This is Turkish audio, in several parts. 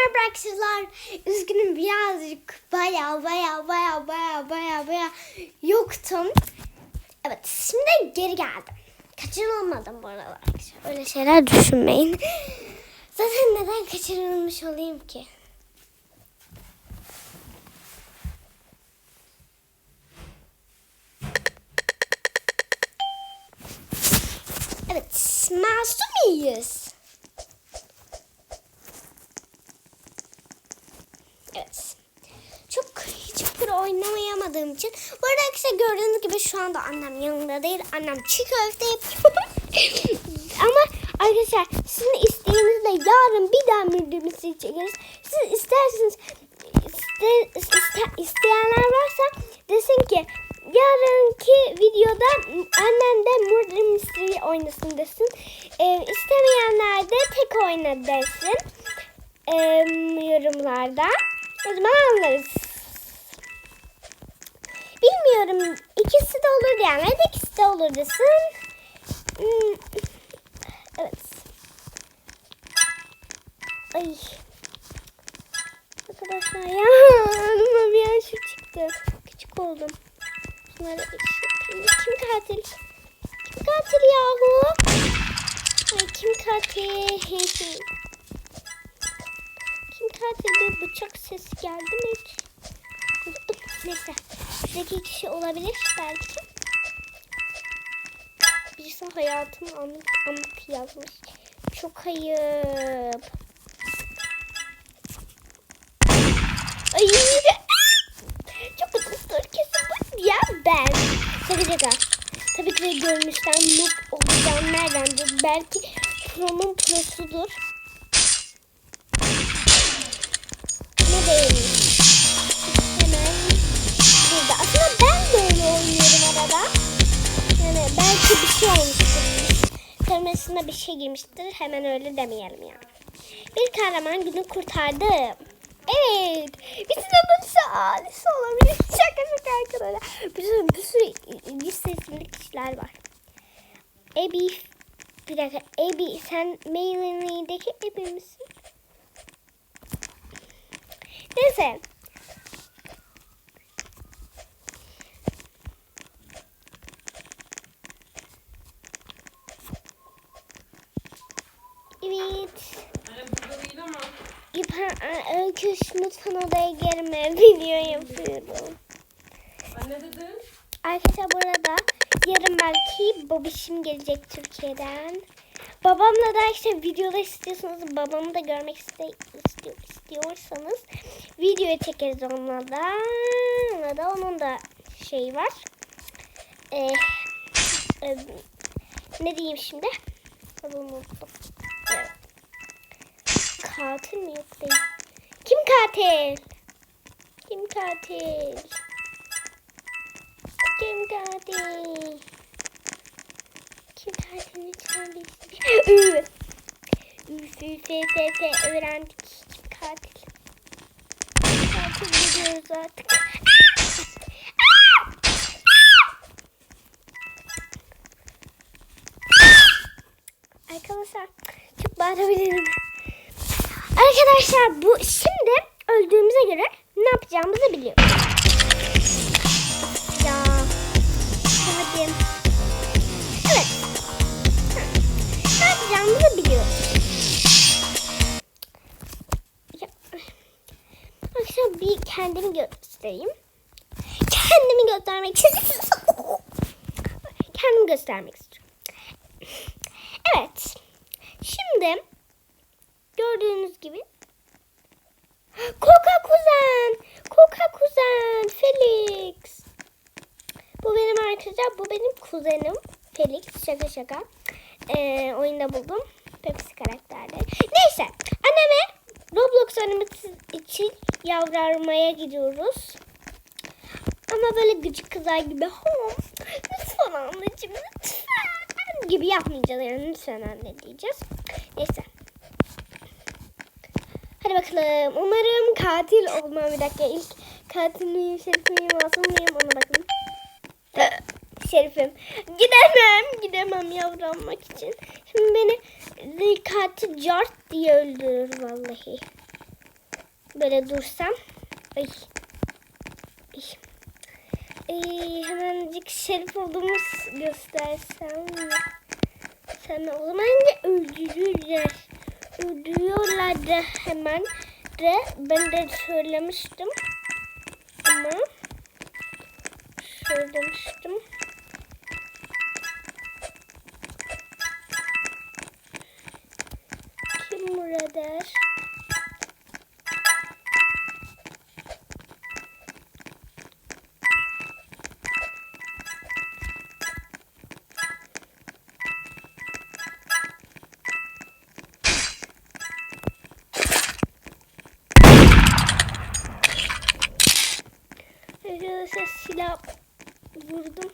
merhaba arkadaşlar. Üzgünüm birazcık baya baya baya baya baya baya yoktum. Evet şimdi geri geldim. Kaçırılmadım bu aralar. Öyle şeyler düşünmeyin. Zaten neden kaçırılmış olayım ki? Evet masumuyuz. Evet. Çok hiç pro oynayamadığım için. Bu arada arkadaşlar gördüğünüz gibi şu anda annem yanında değil. Annem çiğ köfte yapıyor. Ama arkadaşlar sizin isteğinizle yarın bir daha mürdümüzü çekeriz. Siz isterseniz iste, iste- isteyenler varsa desin ki yarınki videoda annem de Murder Mystery oynasın desin. Ee, istemeyenler de tek oyna desin. Ee, yorumlarda. O zaman. Bilmiyorum. ikisi de olur diyenler de ikisi de olur desin. Hmm, Evet. Ay. Arkadaşlar ya. Önüme bir an şu çıktı. Küçük oldum. Şunları yapayım. Kim katil? Kim katil yahu? Ay kim katil? Bir bıçak sesi geldi mi hiç? Unuttum. Neyse. Şuradaki kişi olabilir belki. Birisi hayatımı amık, amık yazmış. Çok ayıp. Ay. Çok uzun kesin bu ya ben. Şaka şaka. Tabii ki de görünüşten noob olacağım neredendir? Belki pro'nun prosudur. Şey bir şey girmiştir. Hemen öyle demeyelim yani. Bir kahraman günü kurtardım. Evet. Bizim adımız Alice olabilir. Şaka şaka arkadaşlar. Bir bir sürü ilginç sesli kişiler var. Ebi. Bir dakika. Ebi sen Mailin'deki Ebi misin? Neyse. Evet. Anne burada değil ama. İpa, öyküş lütfen odaya girme. Video yapıyorum. Anne dedin. Arkadaşlar burada yarın belki babişim gelecek Türkiye'den. Babamla da işte videoda istiyorsanız babamı da görmek iste, istiyor, istiyorsanız videoya çekeriz onunla da. Onunla da onun da şey var. Ee, e, ne diyeyim şimdi? Adını unuttum. Katil mi yok değil. Kim katil? Kim katil? Kim katil? Kim katil lütfen bilsin. Üf. Üf üf üf üf öğrendik. Kim katil? Katil biliyoruz artık. Arkadaşlar çok bağırabilirim. Arkadaşlar bu şimdi öldüğümüze göre ne yapacağımızı biliyoruz. Ya. Hadi. Evet. Ne yapacağımızı biliyoruz. Arkadaşlar bir kendimi göstereyim. Kendimi göstermek istiyorum. kendimi göstermek istiyorum. Evet. Şimdi gördüğünüz gibi Koka kuzen. Koka kuzen. Felix. Bu benim arkadaşlar. Bu benim kuzenim. Felix. Şaka şaka. Ee, oyunda buldum. Pepsi karakterleri. Neyse. Anneme Roblox oynaması için yavrarmaya gidiyoruz. Ama böyle gıcık kızlar gibi. Lütfen anneciğim lütfen. Gibi yapmayacağız yani. Lütfen anne diyeceğiz. Neyse. Hadi bakalım. Umarım katil olmam. Bir dakika. İlk katil miyim, şerif miyim, masum muyum ona bakın. Şerifim. Gidemem. Gidemem yavranmak için. Şimdi beni katil cart diye öldürür vallahi. Böyle dursam. Ay. Ay. Ay, hemencik şerif olduğumu göstersem? Sana o zaman de öldürürler. Öldürüyorlar da hemen de ben de söylemiştim. Ama söylemiştim. Arkadaşlar silah vurdum.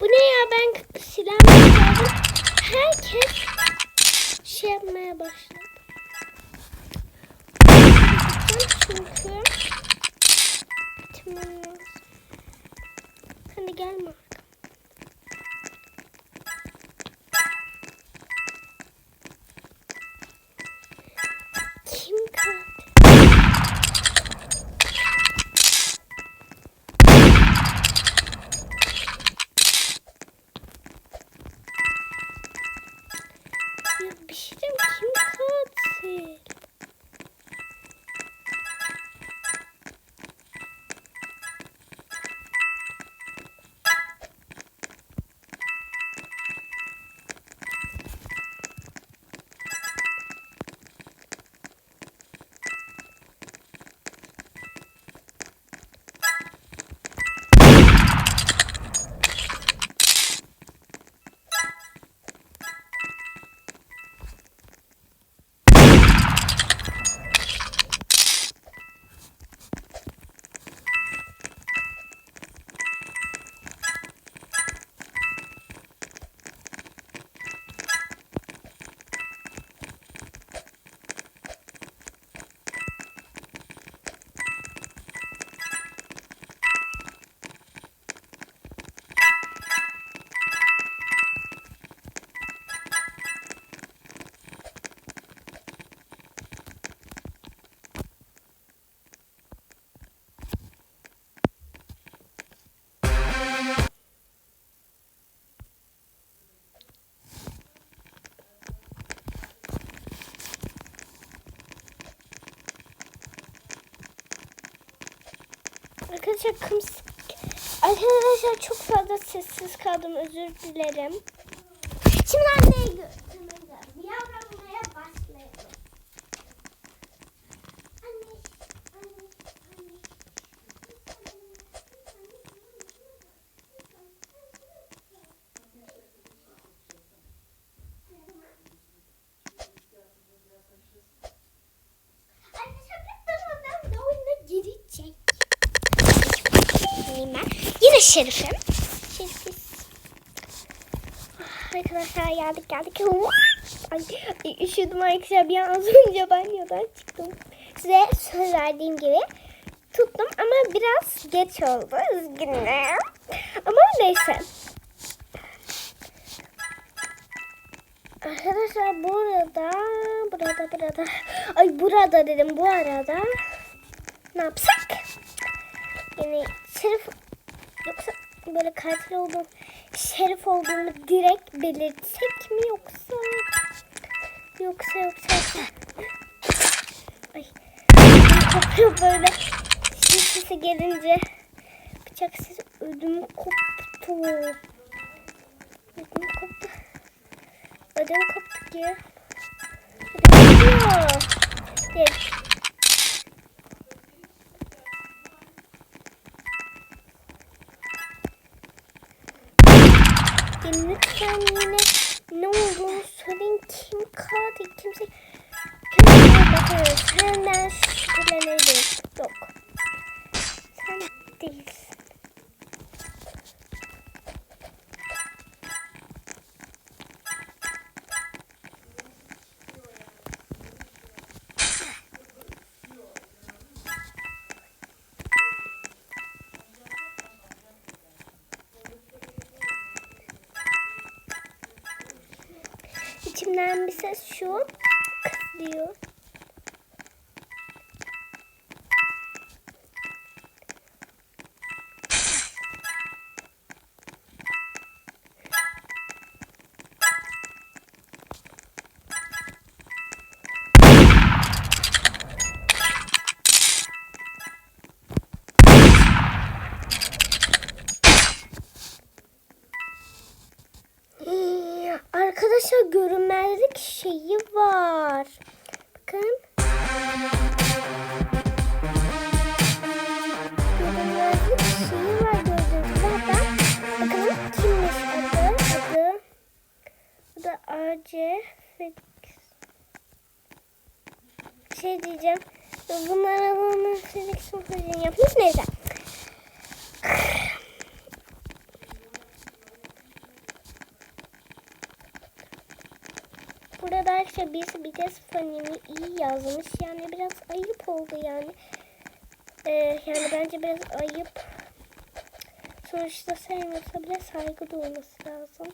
Bu ne ya ben çıkardım. Herkes şey yapmaya başladı. Çünkü. Hadi gelme Arkadaşlar kıms Arkadaşlar çok fazla sessiz kaldım özür dilerim. Şimdi anneye götüreceğim. Yavramaya başlayalım. Anne, anne, anne. Anne sakın durmadan da oyuna girecek. Yine, yine şerifim. Şerifiz. Ah, Arkadaşlar geldik geldik. Ay, ay üşüdüm arkadaşlar bir an az önce banyodan çıktım. Size söz verdiğim gibi tuttum ama biraz geç oldu. Üzgünüm. Ama neyse. Arkadaşlar burada, burada, burada. Ay burada dedim bu arada. Ne yapsak? Yani şerif yoksa böyle katil olduğum şerif olduğumu direkt belirtsek mi yoksa? Yoksa yoksa ay. Kopuyor böyle. Şey sesi gelince bıçak sesi ödüm koptu. Ödüm koptu. Ödüm koptu ki. Ödüm kopuyor Evet. Ya lütfen yine ne olduğunu söyleyin. Kim katil kimse... Kendine bakarız. Senden İçimden bir ses şu. Kız diyor. Şey diyeceğim. Bunlar adamın fizik sınıfını yapmış. Neyse. Burada arkadaşlar birisi bir test fanimi iyi yazmış. Yani biraz ayıp oldu yani. Ee, yani bence biraz ayıp. Sonuçta sevmiyorsa bile saygı duyması lazım.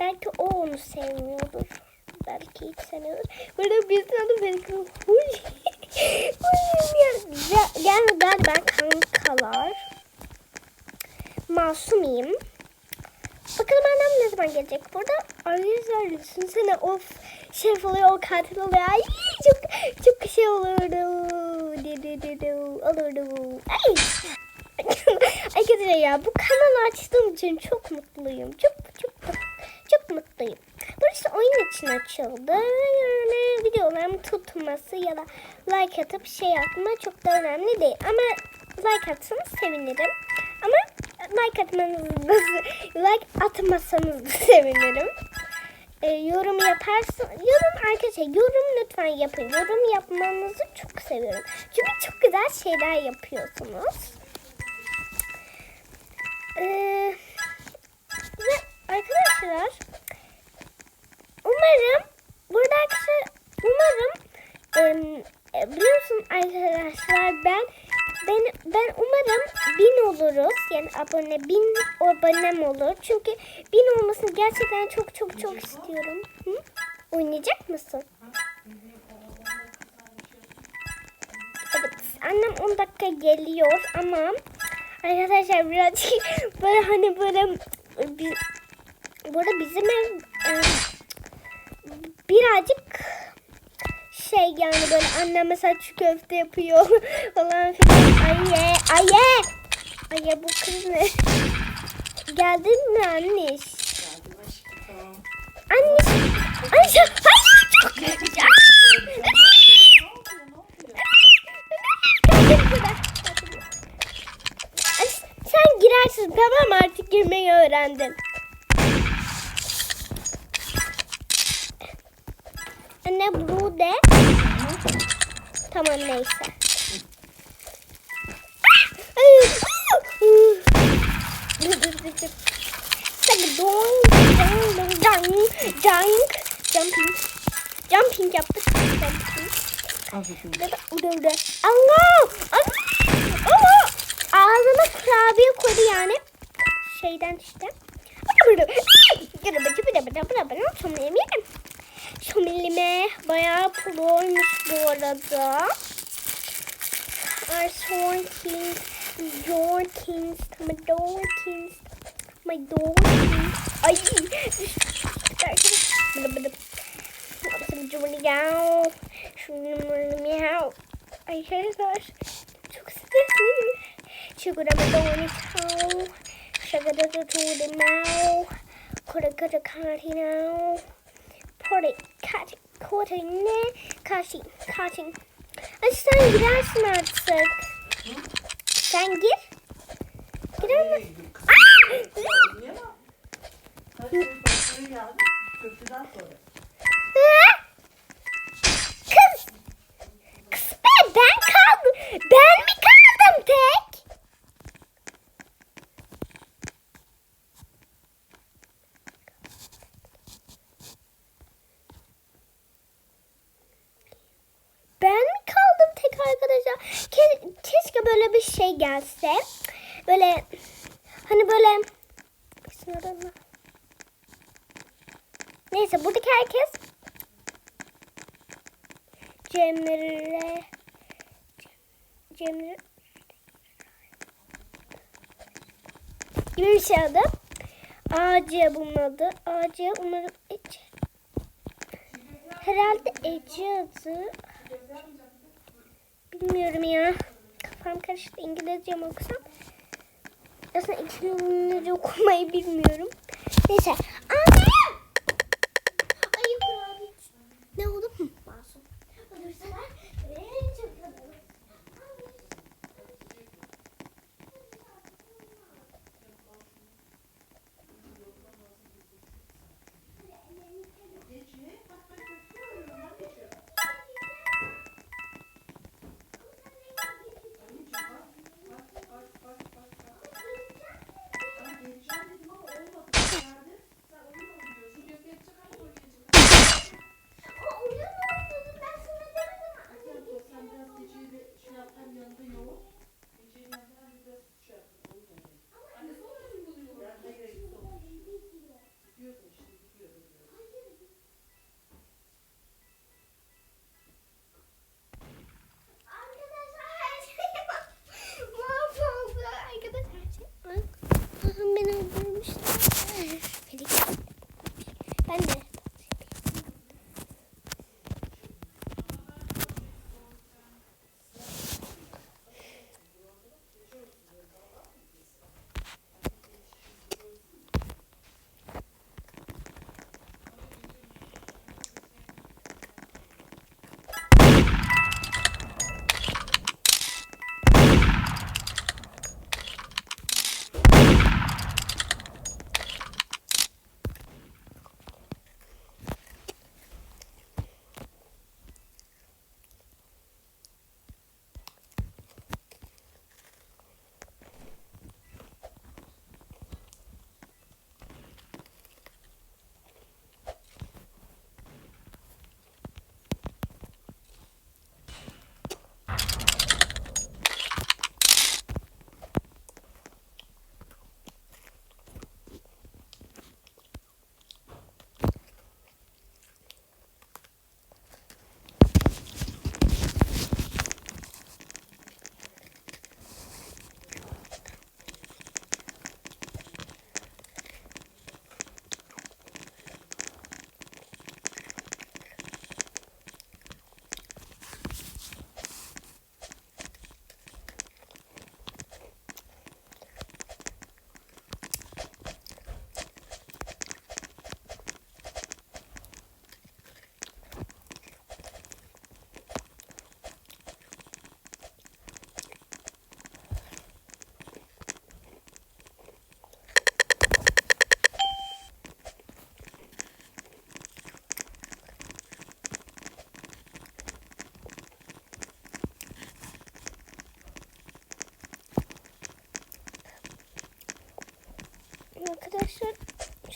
Belki o onu sevmiyordur. Belki hiç sevmiyordur. Burada bir tane belki huy. Huy. Gelmeden ben kankalar. Masumiyim. Bakalım annem ne zaman gelecek burada? Arkadaşlar düşünsene of şef oluyor o katil oluyor. Ay çok çok şey olurdu. Du, du, du, du, Olurdu. Ay. Arkadaşlar ya bu kanalı açtığım için çok mutluyum. Çok. Burası oyun için açıldı. Yani videolarım tutması ya da like atıp şey atma çok da önemli değil. Ama like atsanız sevinirim. Ama like atmanızı like atmasanız da sevinirim. Ee, yorum yaparsın. Yorum arkadaşlar yorum lütfen yapın. Yorum yapmanızı çok seviyorum. Çünkü çok güzel şeyler yapıyorsunuz. Ee, ve arkadaşlar umarım burada arkadaşlar umarım e, biliyorsun arkadaşlar ben ben ben umarım bin oluruz yani abone bin abonem olur çünkü bin olmasını gerçekten çok çok çok istiyorum. Hı? Oynayacak mısın? Evet annem 10 dakika geliyor ama arkadaşlar birazcık böyle hani böyle bir, burada bizim ev e, birazcık şey yani böyle annem mesela çiğ köfte yapıyor falan filan. Aye, aye. Aye bu kız ne? Geldin mi anne? Anne. Anne. Hayır çok. Sen girersin tamam artık girmeyi öğrendin. Anne bu de. Tamam neyse. Doing doing doing doing jumping jumping yaptık jumping. Burada burada burada. Allah! Allah! Allah! Ağzına kurabiye koydu yani. Şeyden işte. Burada burada. Burada burada burada burada burada. Sonra eminim. Somelime bayağı pul olmuş bu arada. Our Sorkins, Yorkins, my Dorkins, my Dorkins. Ay! Arkadaşlar. Şimdi miau. Arkadaşlar. Çok stresliyim. Şurada my Dorkins. Şurada da tuğdu miau. Kura kura kari miau. Party, kaçın, kote ne? Kaçın, kaçın. Ay sen girersin artık. Sen gir. Girer mi? Kız. Kız be ben kaldım. Ben mi kaldım tek? Ben mi kaldım tek arkadaşlar? Ke- keşke böyle bir şey gelse. Böyle hani böyle. Neyse buradaki herkes Cemre Cemre gibi bir şey adı. AC bunun adı. AC umarım Ece. Herhalde Ece adı. Bilmiyorum ya. Kafam karıştı. İngilizce mi okusam? Aslında İngilizce okumayı bilmiyorum. Neyse.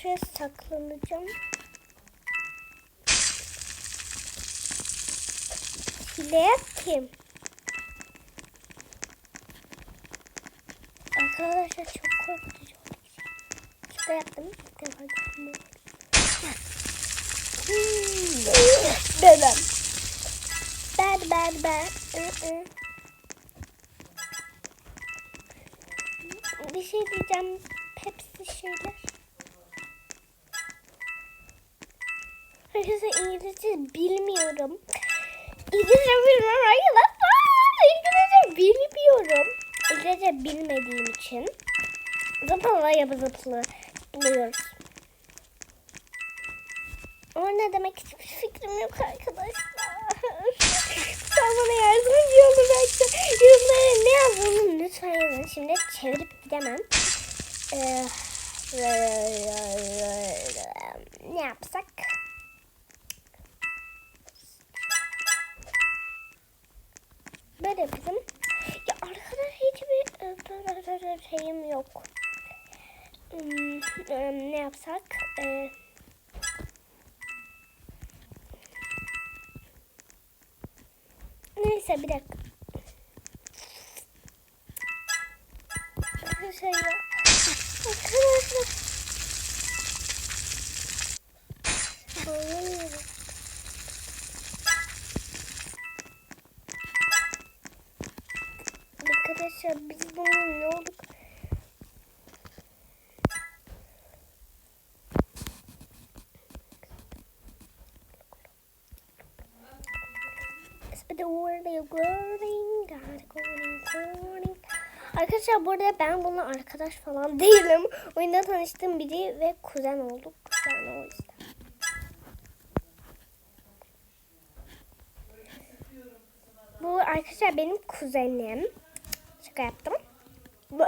Şuraya saklanacağım. Hile yapayım. Arkadaşlar çok korkutucu oldu. Şurada yaptım. İlk defa. Dedem. Ben ben ben. Bir şey diyeceğim. Pepsi şeyler. Arkadaşlar İngilizce bilmiyorum. İngilizce bilmiyorum. İngilizce bilmiyorum. İngilizce bilmediğim için zıpla yapı zıplı buluyoruz. Ama ne demek hiçbir fikrim yok arkadaşlar. bana yardımcı olun arkadaşlar. Yorumlara ne yazdığını lütfen yazın. Şimdi çevirip gidemem. Ee, ne yapsak? Yok. Hmm, ne yapsak? Ee, neyse bir dakika. Arkadaşlar ya. Arkadaşlar burada ben bununla arkadaş falan değilim. Oyunda tanıştığım biri ve kuzen olduk. Yani o yüzden. Bu arkadaşlar benim kuzenim. Şaka yaptım. Bu,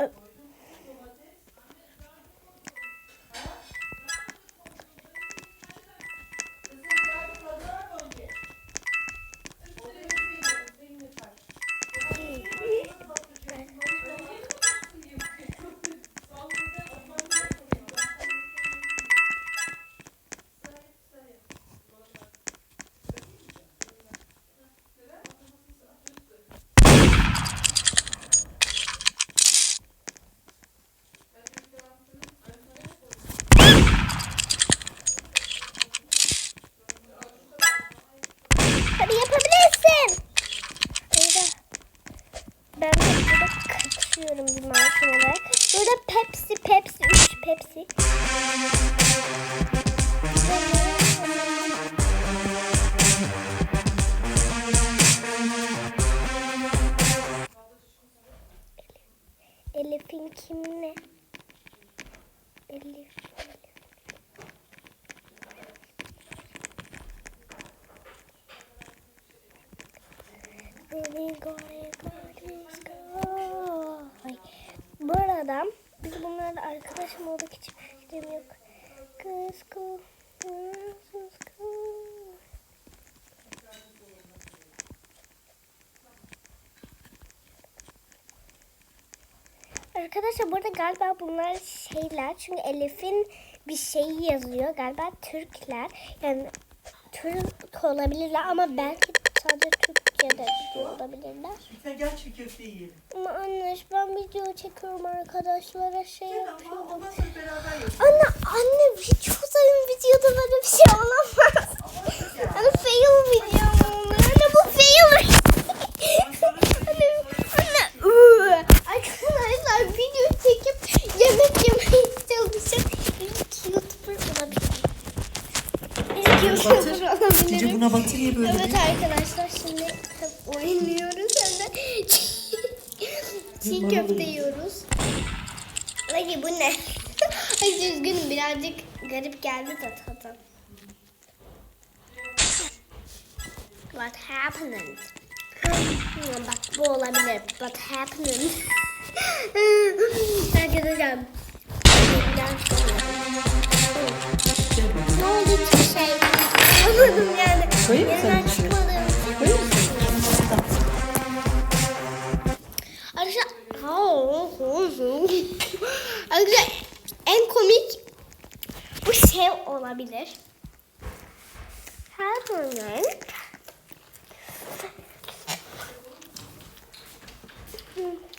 Pepsi, Pepsi, 3 Pepsi. Arkadaşlar burada galiba bunlar şeyler çünkü Elif'in bir şeyi yazıyor galiba Türkler yani Türk olabilirler ama belki sadece Türkçe de biliyor olabilirler. Sen gel çiğ köfte yiyelim. Ama anne ben video çekiyorum arkadaşlara şey Gel ama yapıyorum. ondan sonra beraber yiyelim. Anne anne hiç uzayın videoda böyle bir şey olamaz. Anne fail video? Anne bu fail. anne anne. ıı. Arkadaşlar video çekip yemek yemeye çalışan ilk YouTuber olabilirim. İlk Olabilirim. buna batır böyle. Evet arkadaşlar şimdi oynuyoruz hem de çiğ köfte yiyoruz. Ay bu ne? Ay üzgünüm birazcık garip geldi de tadı. What happened? Hmm, Bak bu olabilir. What happened? Arkadaşlar. Ne oldu hiçbir şey? yapamadım yani. Koyayım mı sen? Şey? Koyayım mı? Şey? Arkadaşlar en komik bu şey olabilir. Her zaman Hmm.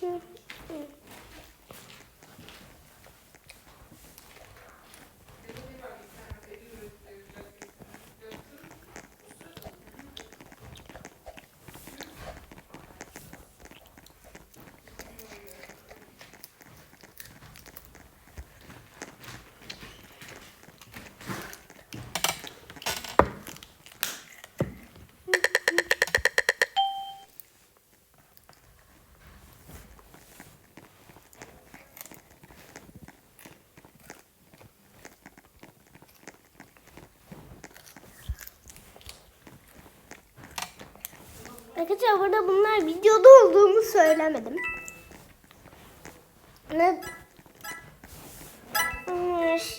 Arkadaşlar burada bunlar videoda olduğumu söylemedim. Ne?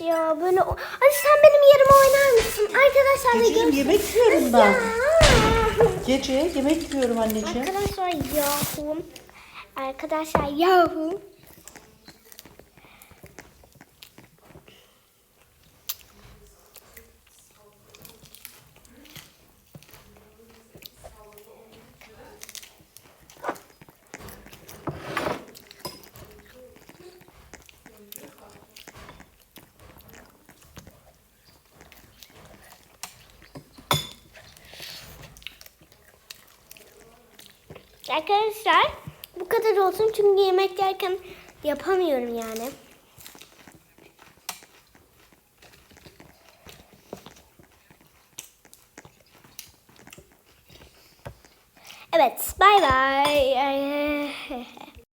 Ya böyle... Hadi sen benim yerime oynar mısın? Arkadaşlar da görsün. yemek yiyorum ben. Ya. Gece yemek yiyorum anneciğim. Arkadaşlar yahu. Arkadaşlar yahu. Arkadaşlar bu kadar olsun çünkü yemek yerken yapamıyorum yani. Evet, bay bay.